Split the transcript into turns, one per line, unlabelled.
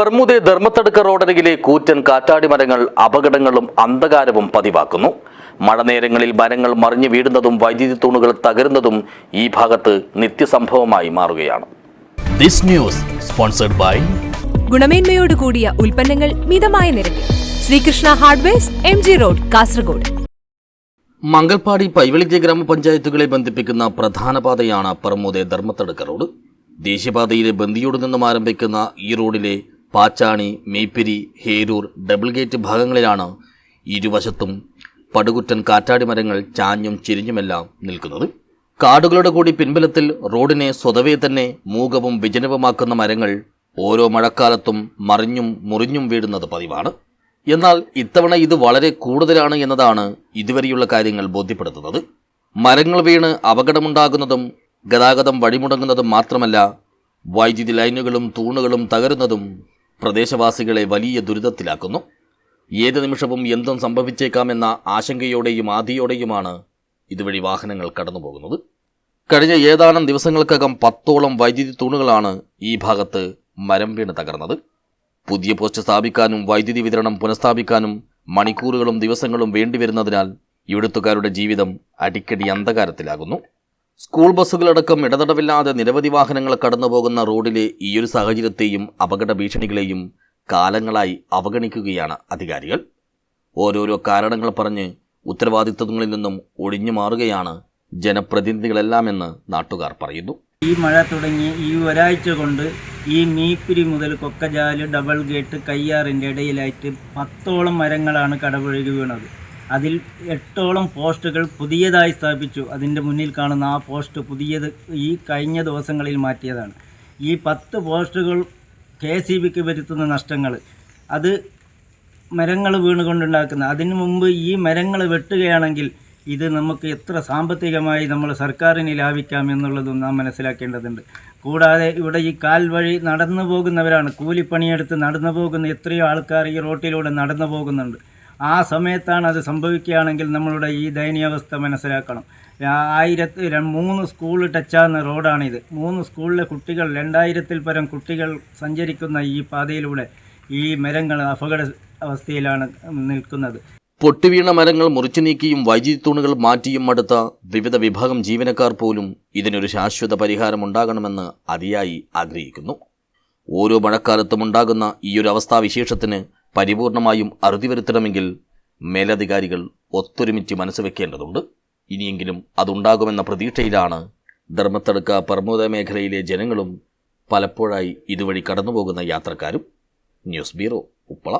പെർമുദെ ധർമ്മത്തടുക്ക റോഡരികിലെ കൂറ്റൻ കാറ്റാടി മരങ്ങൾ അപകടങ്ങളും അന്ധകാരവും പതിവാക്കുന്നു. മഴനേരങ്ങളിൽ മരങ്ങൾ മറിഞ്ഞു വീഴുന്നതും വൈദ്യുതി തൂണുകൾ തകരുന്നതും ഈ ഭാഗത്ത് നിത്യസംഭവമായി മാറുകയാണ്.
ദിസ് ന്യൂസ് സ്പോൺസർഡ് ബൈ
ഗുണമേന്മയോട് കൂടിയ ഉൽപ്പന്നങ്ങൾ മിതമായ നിരക്കിൽ. Sreekrishna hardwares M G road Kasaragod.
Mangalpady Paivalike ഗ്രാമപഞ്ചായത്തുകളെ ബന്ധിപ്പിക്കുന്ന പ്രധാന പാതയാണ് പെർമുദെ ധർമ്മത്തടുക്ക റോഡ്. ദേശീയപാതയിലെ ബന്ദിയോട് നിന്നും ആരംഭിക്കുന്ന ഈ റോഡിലെ പാച്ചാണി മേപ്പിരി ഹേരൂർ ഡബിൾ ഗേറ്റ് ഭാഗങ്ങളിലാണ് ഇരുവശത്തും പടുകുറ്റൻ കാറ്റാടി മരങ്ങൾ ചാഞ്ഞും ചിരിഞ്ഞുമെല്ലാം നിൽക്കുന്നത്. കാടുകളുടെ കൂടി പിൻബലത്തിൽ റോഡിനെ സ്വതവേ തന്നെ മൂകവും വിജനവുമാക്കുന്ന മരങ്ങൾ ഓരോ മഴക്കാലത്തും മറിഞ്ഞും മുറിഞ്ഞും വീഴുന്നത് പതിവാണ്. എന്നാൽ ഇത്തവണ ഇത് വളരെ കൂടുതലാണ് എന്നതാണ് ഇതുവരെയുള്ള കാര്യങ്ങൾ ബോധ്യപ്പെടുത്തുന്നത്. മരങ്ങൾ വീണ് അപകടമുണ്ടാകുന്നതും ഗതാഗതം വഴിമുടങ്ങുന്നതും മാത്രമല്ല വൈദ്യുതി ലൈനുകളും തൂണുകളും തകരുന്നതും പ്രദേശവാസികളെ വലിയ ദുരിതത്തിലാക്കുന്നു. ഏത് നിമിഷവും എന്തും സംഭവിച്ചേക്കാമെന്ന ആശങ്കയോടെയും ആധിയോടെയുമാണ് ഇതുവഴി വാഹനങ്ങൾ കടന്നുപോകുന്നത്. കഴിഞ്ഞ ഏതാനും ദിവസങ്ങൾക്കകം പത്തോളം വൈദ്യുതി തൂണുകളാണ് ഈ ഭാഗത്ത് മരം വീണ് തകർന്നത്. പുതിയ പോസ്റ്റ് സ്ഥാപിക്കാനും വൈദ്യുതി വിതരണം പുനഃസ്ഥാപിക്കാനും മണിക്കൂറുകളും ദിവസങ്ങളും വേണ്ടിവരുന്നതിനാൽ ഇവിടുത്തുകാരുടെ ജീവിതം അടിക്കടി അന്ധകാരത്തിലാകുന്നു. സ്കൂൾ ബസ്സുകളടക്കം ഇടതടവില്ലാതെ നിരവധി വാഹനങ്ങൾ കടന്നുപോകുന്ന റോഡിലെ ഈയൊരു സാഹചര്യത്തെയും അപകട ഭീഷണികളെയും കാലങ്ങളായി അവഗണിക്കുകയാണ് അധികാരികൾ. ഓരോരോ കാരണങ്ങൾ പറഞ്ഞ് ഉത്തരവാദിത്വങ്ങളിൽ നിന്നും ഒഴിഞ്ഞു മാറുകയാണ് ജനപ്രതിനിധികളെല്ലാമെന്ന് നാട്ടുകാർ പറയുന്നു.
ഈ മഴ തുടങ്ങി ഈ ഒരാഴ്ച കൊണ്ട് ഈ മീപ്പിരി മുതൽ കൊക്കജാൽ ഡബിൾ ഗേറ്റ് കയ്യാറിന്റെ ഇടയിലായിട്ട് പത്തോളം മരങ്ങളാണ് കടപുഴകി വീണത്. അതിൽ എട്ടോളം പോസ്റ്റുകൾ പുതിയതായി സ്ഥാപിച്ചു. അതിന്റെ മുന്നിൽ കാണുന്ന ആ പോസ്റ്റ് പുതിയത് ഈ കഴിഞ്ഞ ദിവസങ്ങളിൽ മാറ്റിയതാണ്. ഈ പത്ത് പോസ്റ്റുകൾ കെ സി ബിക്ക് വരുത്തുന്ന നഷ്ടങ്ങൾ അത് മരങ്ങൾ വീണുകൊണ്ടുണ്ടാക്കുന്ന അതിനു മുമ്പ് ഈ മരങ്ങൾ വെട്ടുകയാണെങ്കിൽ ഇത് നമുക്ക് എത്ര സാമ്പത്തികമായി നമ്മൾ സർക്കാരിന് ലാഭിക്കാം എന്നുള്ളതും നാം മനസ്സിലാക്കേണ്ടതുണ്ട്. കൂടാതെ ഇവിടെ ഈ കാൽ വഴി നടന്നു പോകുന്നവരാണ്. കൂലിപ്പണിയെടുത്ത് നടന്നു പോകുന്ന എത്രയോ ആൾക്കാർ ഈ റോട്ടിലൂടെ നടന്നു പോകുന്നുണ്ട്. ആ സമയത്താണ് അത് സംഭവിക്കുകയാണെങ്കിൽ നമ്മളുടെ ഈ ദയനീയാവസ്ഥ മനസ്സിലാക്കണം. ആയിരത്തി മൂന്ന് സ്കൂൾ ടച്ചാകുന്ന റോഡാണിത്. മൂന്ന് സ്കൂളിലെ കുട്ടികൾ രണ്ടായിരത്തിൽ പരം കുട്ടികൾ സഞ്ചരിക്കുന്ന ഈ പാതയിലൂടെ ഈ മരങ്ങൾ അപകട അവസ്ഥയിലാണ് നിൽക്കുന്നത്.
പൊട്ടിവീണ മരങ്ങൾ മുറിച്ചു നീക്കിയും വൈദ്യുതി തൂണുകൾ മാറ്റിയും അടുത്ത വിവിധ വിഭാഗം ജീവനക്കാർ പോലും ഇതിനൊരു ശാശ്വത പരിഹാരം ഉണ്ടാകണമെന്ന് അതിയായി ആഗ്രഹിക്കുന്നു. ഓരോ മഴക്കാലത്തും ഉണ്ടാകുന്ന ഈയൊരു അവസ്ഥാവിശേഷത്തിന് പരിപൂർണമായും അറുതി വരുത്തണമെങ്കിൽ മേലധികാരികൾ ഒത്തൊരുമിച്ച് മനസ്സ് വെക്കേണ്ടതുണ്ട്. ഇനിയെങ്കിലും അതുണ്ടാകുമെന്ന പ്രതീക്ഷയിലാണ് ധർമ്മത്തടുക്ക പർമോദ മേഖലയിലെ ജനങ്ങളും പലപ്പോഴായി ഇതുവഴി കടന്നുപോകുന്ന യാത്രക്കാരും. News bureau Uppala.